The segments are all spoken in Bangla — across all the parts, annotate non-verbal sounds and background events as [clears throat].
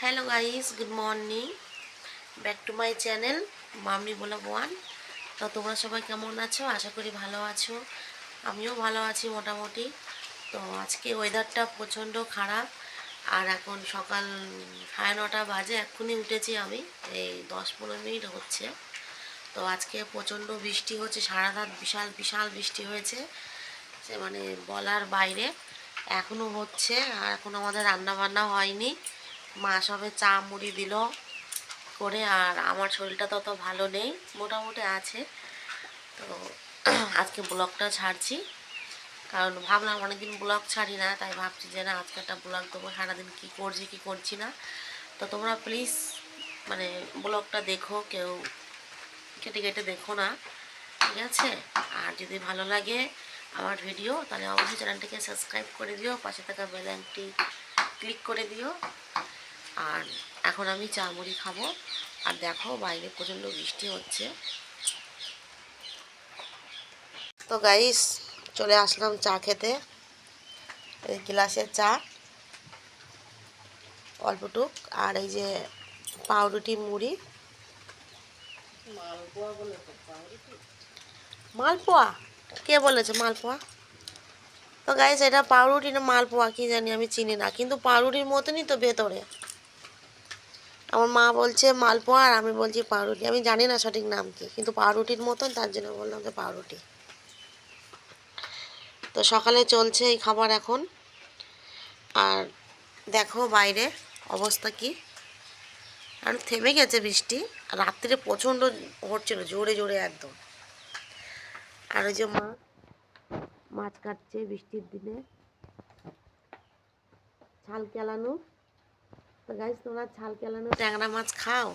Hello guys good morning back to my channel Mamoni বলা ওয়ান তো তোমরা সবাই কেমন আছো? আশা করি ভালো আছো। আমিও ভালো আছি মোটামুটি। তো আজকে ওয়েদারটা প্রচণ্ড খারাপ। আর এখন সকাল সাড়ে নটা বাজে, এক্ষুনি উঠেছি আমি। এই দশ পনেরো মিনিট হচ্ছে। তো আজকে প্রচণ্ড বৃষ্টি হচ্ছে, সারা রাত বিশাল বিশাল বৃষ্টি হয়েছে। সে মানে বলার বাইরে। এখনও হচ্ছে, আর এখন আমাদের রান্না বান্না হয়নি। মা সবে চা মুড়ি দিল করে, আর আমার শরীরটা তত ভালো নেই, মোটামুটি আছে। তো [clears throat] আজকে ব্লগটা ছাড়ছি, কারণ ভাবলাম অনেকদিন ব্লগ ছাড়ি না, তাই ভাবছি যে না, আজকে একটা ব্লগ দেবো, সারাদিন কী করছি কী করছি না। তো তোমরা প্লিজ মানে ব্লগটা দেখো, কেউ কেটে কেটে দেখো না, ঠিক আছে? আর যদি ভালো লাগে আমার ভিডিও, তাহলে অবশ্যই চ্যানেলটিকে সাবস্ক্রাইব করে দিও, পাশে থাকা বেলাইনটি ক্লিক করে দিও। আর এখন আমি চা মুড়ি খাব। আর দেখো বাইরে প্রচণ্ড বৃষ্টি হচ্ছে। তো গাইস চলে আসলাম চা খেতে। এই গ্লাসের চা। অল্পটুক। আর এই যে পাউরুটি মুড়ি। মালপোয়া কে বলেছে মালপোয়া? তো গাইস এটা পাউরুটি না মালপোয়া কি জানি আমি চিনি না। কিন্তু পাউরুটির মতনই তো ভেতরে। আমার মা বলছে মালপোয়া আর আমি বলছি পাউরুটি। আমি জানি না সঠিক নাম কি, কিন্তু পাউরুটির মতন তার জন্য বললাম যে পাউরুটি। তো সকালে চলছে এই খাবার এখন। আর দেখো বাইরে অবস্থা কি। আর থেমে গেছে বৃষ্টি, আর রাত্রিরে প্রচণ্ড হচ্ছিল জোরে জোরে একদম। আর ওই যে মা, মাছ কাটছে বৃষ্টির দিনে। ছাল কেলানো। তো গাইজ তোমরা ছাল কেলানো ট্যাংরা মাছ খাও?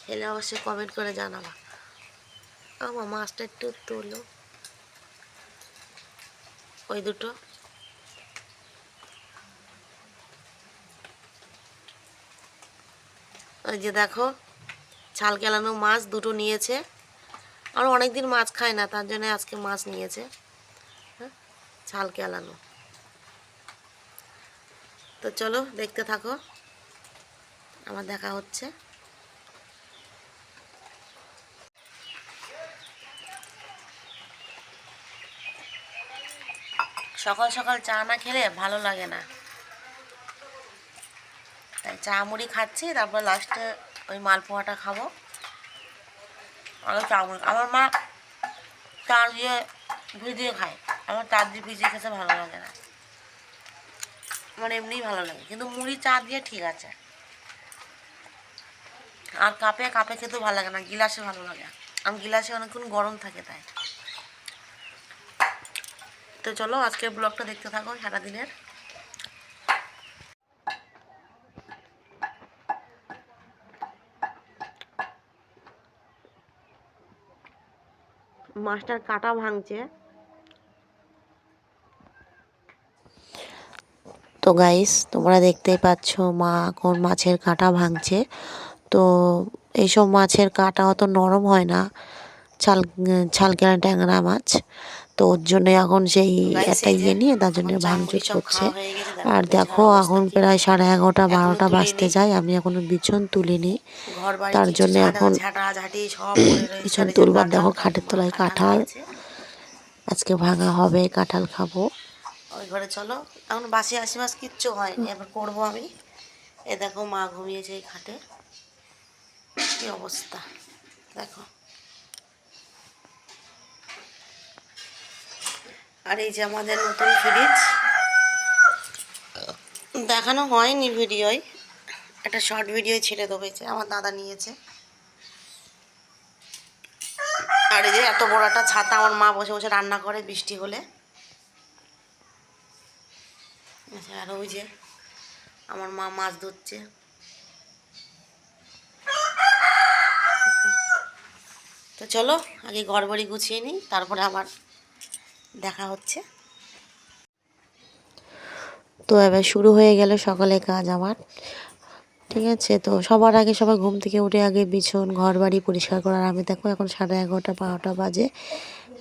খেলে অবশ্যই কমেন্ট করে জানাবা। আমার মাছটা একটু তোলো। ওই দুটো। ওই যে দেখো ছাল কেলানো মাছ দুটো নিয়েছে। আর অনেক দিন মাছ খায় না, তার জন্য আজকে মাছ নিয়েছে। হ্যাঁ ছাল কেলানো। তো চলো, দেখতে থাকো। আমার দেখা হচ্ছে। সকাল সকাল চা না খেলে ভালো লাগে না। তাই চা মুড়ি খাচ্ছি, তারপর লাস্টে ওই মালপোয়াটা খাব। আর চা মুড়ি, আমার মা চা দিয়ে ভিজিয়ে খায়। আমার চা দিয়ে ভিজিয়ে খেতে ভালো লাগে না। আমার এমনিই ভালো লাগে, কিন্তু মুড়ি চা দিয়ে ঠিক আছে। আর কাপে কাপে খেতেও ভালো লাগে না, গিলাসে ভালো লাগে। আমি গিলাসে অনেকক্ষণ গরম থাকে তাই। তো চলো, আজকের ব্লগটা দেখতে থাকো সারাদিনের মাছটার কাটা ভাঙছে। তো গাইস তোমরা দেখতেই পাচ্ছ মা এখন মাছের কাঁটা ভাঙছে। তো এইসব মাছের কাঁটা অত নরম হয় না। ছাল ছালকেনা ট্যাংরা মাছ। তো ওর জন্য এখন সেই একটা ইয়ে নিয়ে তার জন্য ভাঙচুর করছে। আর দেখো এখন প্রায় সাড়ে এগারোটা বারোটা বাজতে যায়। আমি এখনও বিছন তুলিনি তার জন্য এখন বিছন তুলবার দেখো খাটের তলায় কাঁঠাল আজকে ভাঙা হবে কাঁঠাল খাব। ওই ঘরে চলো। এখন বাসি আসি মাস কিচ্ছু হয়নি এবার করব আমি। এ দেখো মা ঘুমিয়েছে এই খাটে। কি অবস্থা? দেখো। আর এই যে আমাদের নতুন ফ্রিজ দেখানো হয়নি ভিডিওয়। একটা শর্ট ভিডিও ছেড়ে দেবো আমার দাদা নিয়েছে। আর এই যে এত বড় একটা ছাতা, আমার মা বসে বসে রান্না করে বৃষ্টি হলে। আচ্ছা আর ওই যে আমার মা মাছ ধরছে। চলো, আগে ঘর বাড়ি গুছিয়ে নিই, তারপরে আমার দেখা হচ্ছে। তো এবার শুরু হয়ে গেল সকালে কাজ আমার। ঠিক আছে, তো সবার আগে সবাই ঘুম থেকে উঠে আগে বিছন ঘর বাড়ি পরিষ্কার করার। আমি দেখো এখন সাড়ে এগারোটা, বারোটা বাজে।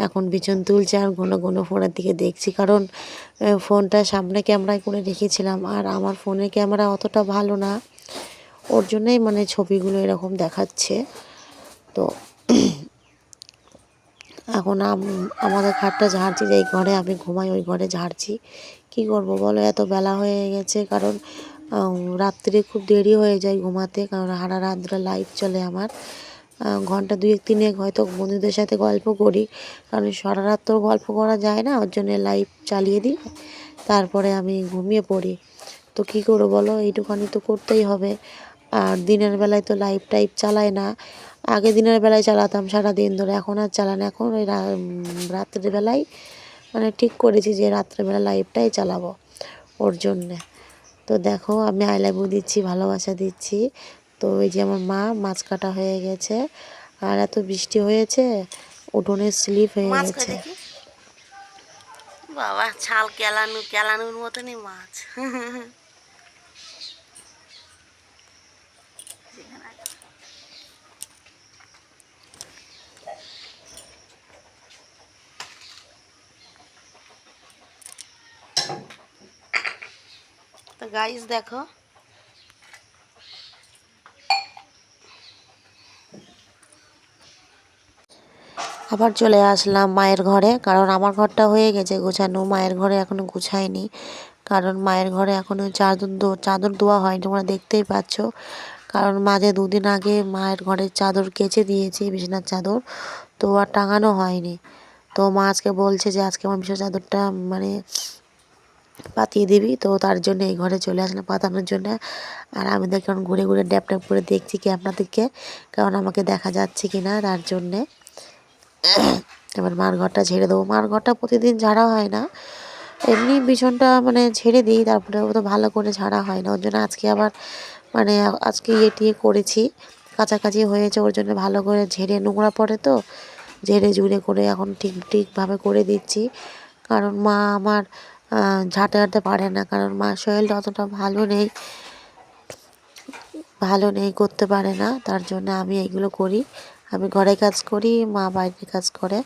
এখন বিছন তুলছে আর ঘন ঘন ফোনের দিকে দেখছি। কারণ ফোনটা সামনে ক্যামেরায় করে রেখেছিলাম আর আমার ফোনের ক্যামেরা অতটা ভালো না। ওর জন্যই মানে ছবিগুলো এরকম দেখাচ্ছে। তো এখন আমাদের খাটটা ঝাড়ছি যে ঘরে আমি ঘুমাই, ওই ঘরে ঝাড়ছি। কি করব বলো? এত বেলা হয়ে গেছে, কারণ রাত্রে খুব দেরি হয়ে যায় ঘুমাতে, কারণ সারা রাত ধরে লাইট চলে আমার। ঘণ্টা দুয়েক, তিনেক হয়তো বন্ধুদের সাথে গল্প করি, কারণ সারা রাত তো গল্প করা যায় না, ওর জন্য লাইট চালিয়ে দিই তারপরে আমি ঘুমিয়ে পড়ি। তো কী করব বলো? এইটুখানি তো করতেই হবে। আর দিনের বেলায় তো লাইট টাইপ চালায় না। আগে দিনের বেলায় চালাতাম সারা দিন ধরে এখন আর চালান এখন ওই রা- উম, রাত্রের বেলায় মানে ঠিক করেছি যে রাত্রেবেলা লাইভটাই চালাবো ওর জন্যে। তো দেখো আমি আই লাভ ইউ দিচ্ছি ভালোবাসা দিচ্ছি। তো ওই যে আমার মা মাছ কাটা হয়ে গেছে। আর এত বৃষ্টি হয়েছে উঠোনে স্লিপ হয়ে গেছে। বাবা ছাল কেলানু কেলানুর মতনই মাছ। [laughs] গাইস দেখো। আবার চলে আসলাম মায়ের ঘরে, কারণ আমার ঘরটা হয়ে গেছে গোছানো। মায়ের ঘরে এখনও গুছাইনি, কারণ মায়ের ঘরে এখনও চাদর চাদর দেওয়া হয়নি, তোমরা দেখতেই পাচ্ছ। কারণ মাঝে দুদিন আগে মায়ের ঘরের চাদর কেচে দিয়েছি, বিছানার চাদর, তো আর টাঙানো হয়নি। তো মা আজকে বলছে যে, আজকে আমার বিছানার চাদরটা মানে পাতিয়ে দিবি। তো তার জন্য এই ঘরে চলে আসলাম পাতানোর জন্য। আর আমি দেখি এখন ঘুরে ঘুরে ড্যাপ ড্যাপ করে দেখছি কি আপনাদেরকে, কারণ আমাকে দেখা যাচ্ছে কি না তার জন্যে। এবার মার ঘরটা ঝেড়ে দেবো। মার ঘরটা প্রতিদিন ঝাড়া হয় না। এমনি বিছনটা মানে ছেড়ে দিই, তারপরে তো ভালো করে ঝাড়া হয় না। ওর জন্য আজকে আবার মানে আজকে ইয়ে টিয়ে করেছি। কাছাকাছি হয়েছে, ওর জন্য ভালো করে ঝেড়ে নোংরা পড়ে তো। ঝেড়ে ঝুড়ে করে এখন ঠিক, ঠিকভাবে করে দিচ্ছি। কারণ মা আমার ঝাঁটতে পারে না, কারণ মার শরীরটা অতটা ভালো নেই ভালো নেই, করতে পারে না। তার জন্য আমি এইগুলো করি। আমি ঘরে কাজ করি, মা বাইরে কাজ করে।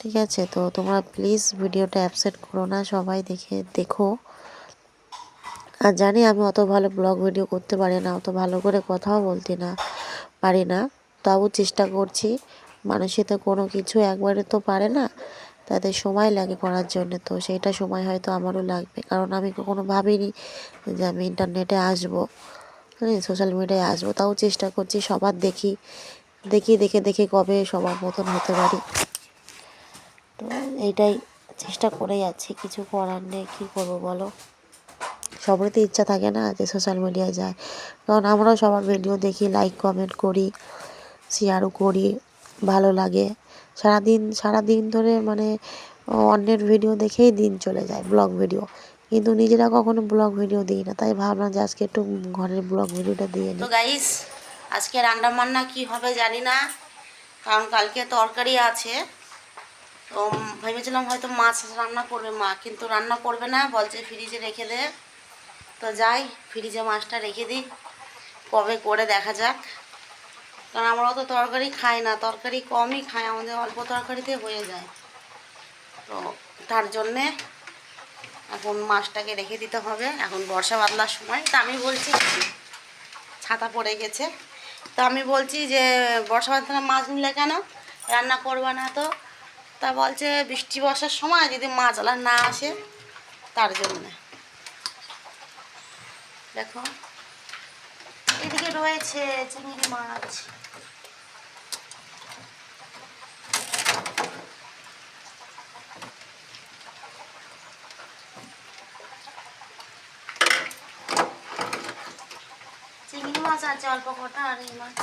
ঠিক আছে, তো তোমরা প্লিজ ভিডিওটা অ্যাপসেট করো না, সবাই দেখে, দেখো। আর জানি আমি অত ভালো ব্লগ ভিডিও করতে পারি না, অত ভালো করে কথাও বলতে না, পারি না। তাও চেষ্টা করছি। মানুষই তো কোনো কিছু একবারে তো পারে না। তাদের সময় লাগে করার জন্য। তো সেইটা সময় হয়তো আমারও লাগবে। কারণ আমি কখনো ভাবিনি যে আমি ইন্টারনেটে আসব। হ্যাঁ সোশ্যাল মিডিয়ায় আসব। তাও চেষ্টা করছি সবার দেখি। দেখি, দেখে দেখে কবে সবার মতন হতে পারি। তো এইটাই চেষ্টা করে যাচ্ছি কিছু করার নেই। কী করব বলো? সবারই তো ইচ্ছা থাকে না যে সোশ্যাল মিডিয়ায় যায়। কারণ আমরাও সবার ভিডিও দেখি লাইক কমেন্ট করি শেয়ারও করি। ভালো লাগে। সারাদিন সারাদিন ধরে মানে অন্যের ভিডিও দেখেই দিন চলে যায় ব্লগ ভিডিও কিন্তু নিজেরা কখনো ব্লগ ভিডিও দিই না। তাই ভাবলাম যে আজকে একটু ঘরের ব্লগ ভিডিওটা দিয়ে তো গাইস আজকে রান্না বান্না কি হবে জানি না কারণ কালকে তরকারি আছে। তো ভেবেছিলাম হয়তো মাছ রান্না করবে মা কিন্তু রান্না করবে না বলছে ফ্রিজে রেখে দে। তো যাই ফ্রিজে মাছটা রেখে দিই। কবে করে দেখা যাক। কারণ আমরাও তো তরকারি খাই না, তরকারি কমই খাই, আমাদের অল্প তরকারিতে হয়ে যায়। তো তার জন্যে এখন মাছটাকে রেখে দিতে হবে। এখন বর্ষা বাদলার সময়। তা আমি বলছি ছাতা পড়ে গেছে। তো আমি বলছি যে, বর্ষা বাদলার মাছ নিলে কেন? রান্না করবা না তো? তা বলছে, বৃষ্টি বর্ষার সময় যদি মাছ আলা না আসে, তার জন্যে। দেখো, এদিকে রয়েছে চিংড়ি মাছ চিংড়ি মাছ আছে, অল্প কটা আর এই মাছ।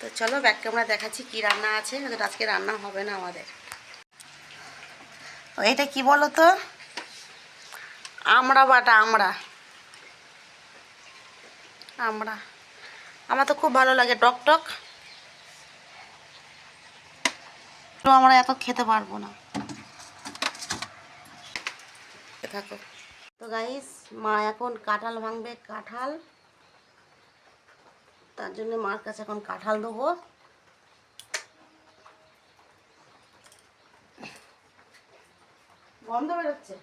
তো চলো ব্যাক ক্যামেরা দেখাচ্ছি কি রান্না আছে আজকে রান্না হবে না আমাদের। এটা কি বলো তো? আমড়া বাটা, আমড়া। আমড়া। আমার তো খুব ভালো লাগে, টক টক। তো আমরা এত খেতে পারব না এ থাকো। তো গাইস মা এখন কাঁঠাল ভাঙবে, কাঁঠাল। তার জন্য মার কাছে এখন কাঁঠাল দেবো। গন্ধ বেরোচ্ছে।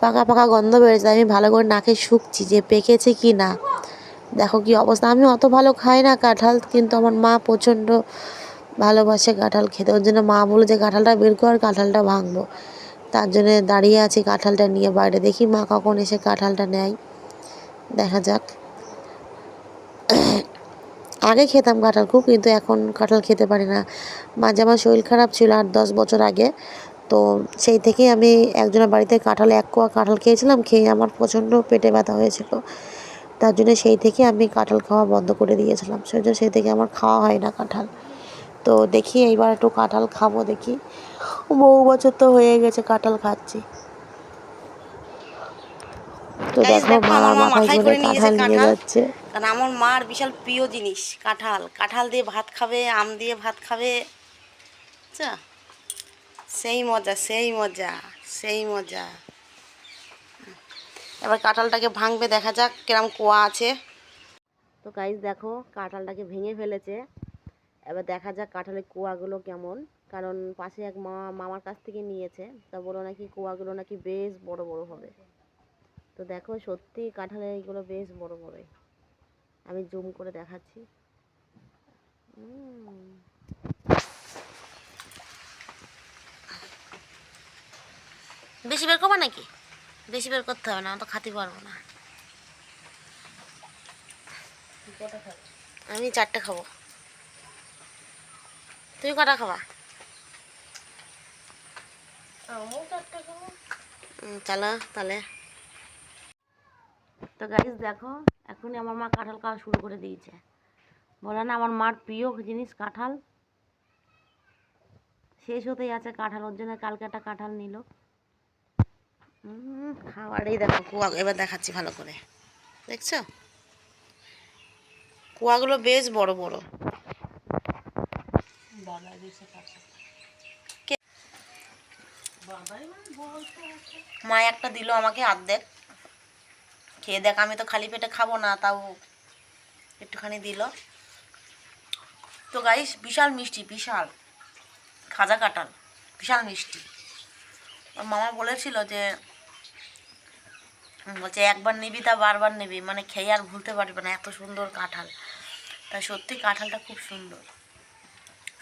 পাকা পাকা গন্ধ বেড়েছে আমি ভালো করে নাকে শুকছি যে পেকেছে কি না। দেখো কি অবস্থা, আমি অত ভালো খাই না কাঁঠাল, কিন্তু আমার মা প্রচণ্ড ভালোবাসে কাঁঠাল খেতে। ওর জন্য মা বলে যে, কাঁঠালটা বের কর, কাঁঠালটা ভাঙবো। তার জন্য দাঁড়িয়ে আছি কাঁঠালটা নিয়ে বাইরে। দেখি মা কখন এসে কাঁঠালটা নেয়। দেখা যাক। আগে খেতাম কাঁঠাল খুব, কিন্তু এখন কাঁঠাল খেতে পারি না। মাঝে আমার শরীর খারাপ ছিল আট, দশ বছর আগে। তো সেই থেকেই আমি একজনের বাড়িতে কাঁঠাল, এক কোয়া কাঁঠাল খেয়েছিলাম, খেয়ে আমার প্রচণ্ড পেটে ব্যথা হয়েছিল। তার জন্য সেই থেকে আমি কাঁঠাল খাওয়া বন্ধ করে দিয়েছিলাম। সেই জন্য সেই থেকে আমার খাওয়া হয় না কাঁঠাল। তো দেখি এইবার একটু কাঁঠাল খাব দেখি। বহু বছর তো হয়ে গেছে কাঁঠাল খাচ্ছি। তো দেখো মা মাথায় করে কাঁঠাল নিয়ে যাচ্ছে। কারণ আমার মার বিশাল প্রিয় জিনিস কাঁঠাল। কাঁঠাল দিয়ে ভাত খাবে আম দিয়ে ভাত খাবে। বুঝছ সেই মজা সেই মজা সেই মজা। এবার কাঁঠালটাকে ভাঙবে দেখা যাক কিরম কোয়া আছে। তো গাইজ দেখো কাঁঠালটাকে ভেঙে ফেলেছে। এবার দেখা যাক কাঁঠালের কুয়াগুলো কেমন। কারণ পাশে এক মা, মামার কাছ থেকে নিয়েছে। তা বলো নাকি কুয়াগুলো নাকি বেশ বড় বড় হবে। তো দেখো, সত্যি কাঁঠালের এইগুলো বেশ বড় বড়। আমি জুম করে দেখাচ্ছি। বেশি বের করবা নাকি? বেশি বের করতে হবে না, আমি তো খাতে পারব না। আমি চারটে খাব। তুমি কটা খাবা? চলো তাহলে। তো গাইজ দেখো এখনই আমার মা কাঁঠাল খাওয়া শুরু করে দিয়েছে। বলে না আমার মার প্রিয় জিনিস কাঁঠাল। শেষ হতেই আছে কাঁঠাল ওর জন্য কালকে একটা কাঁঠাল নিল। খাওয়ারই দেখো কুয়া এবার দেখাচ্ছি ভালো করে। দেখছ? কুয়াগুলো বেশ বড় বড়। মা একটা দিল আমাকে আর্ধেক খেয়ে দেখ, আমি তো খালি পেটে খাব না, তাও একটুখানি দিল। তো গাইস বিশাল মিষ্টি, বিশাল। খাজা কাঁঠাল, বিশাল মিষ্টি। মামা বলেছিল যে বলছে, একবার নিবি তা বারবার নিবি। মানে খেয়ে আর ভুলতে পারবে না, এত সুন্দর কাঁঠাল। তাই সত্যি কাঁঠালটা খুব সুন্দর।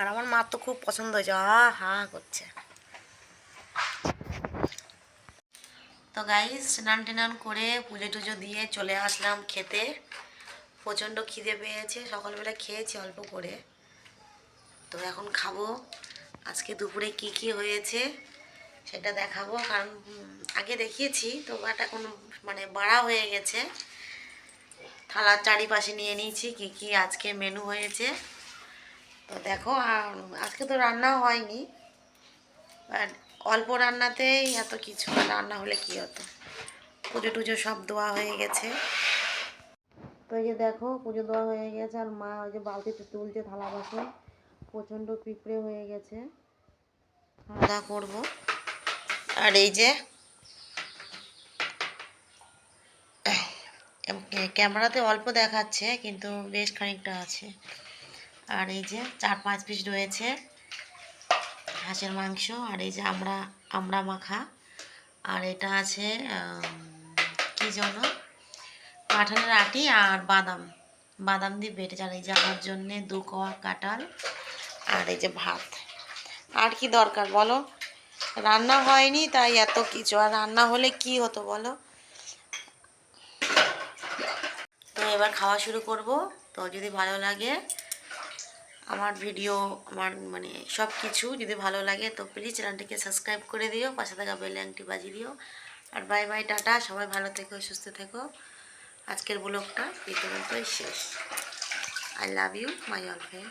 আর আমার মার তো খুব পছন্দ হয়েছে। হা হা করছে। তো গাইস স্নান টেনান করে পুজো টুজো দিয়ে চলে আসলাম খেতে। প্রচণ্ড খিদে পেয়েছে, সকালবেলা খেয়েছি অল্প করে। তো এখন খাব। আজকে দুপুরে কি কি হয়েছে সেটা দেখাবো। কারণ আগে দেখিয়েছি, তো বাট এখন মানে বাড়া হয়ে গেছে। থালার চারিপাশে নিয়ে নিয়েছি, কি কি আজকে মেনু হয়েছে। তো দেখো আজকে তো রান্না হয়নি বাট অল্প রান্নাতেই এত কিছু রান্না হলে কি হতো? পুজো টুজো সব দেওয়া হয়ে গেছে। তো এই যে দেখো, পুজো দেওয়া হয়ে গেছে, আর মা ওই যে বালতিতে তুলছে থালা বাসন, প্রচণ্ড পিঁপড়ে হয়ে গেছে। খাওয়া করব। আর এই যে ক্যামেরাতে অল্প দেখাচ্ছে, কিন্তু বেশ খানিকটা আছে। আর এই যে চার পাঁচ পিস রয়েছে হাঁসের মাংস, আর এই যে আমরা আমরা মাখা, আর এটা আছে কি যেন কাঁঠালের আটি আর বাদাম বাদাম দিয়ে বেটে আর এই যে আমার জন্যে দু কোয়া কাঁঠাল আর এই যে ভাত। আর কি দরকার বলো? রান্না হয়নি, তাই এত কিছু। আর রান্না হলে কি হতো বলো? তো এবার খাওয়া শুরু করব। তো যদি ভালো লাগে আমার ভিডিও আমার মানে সব কিছু যদি ভালো লাগে, তো প্লিজ চ্যানেলটিকে সাবস্ক্রাইব করে দিও, পাশে থাকা বেল আংটি বাজিয়ে দিও। আর বাই বাই টাটা, সবাই ভালো থেকো, সুস্থ থেকো। আজকের ব্লগটা এই পর্যন্তই শেষ। I love you my all friend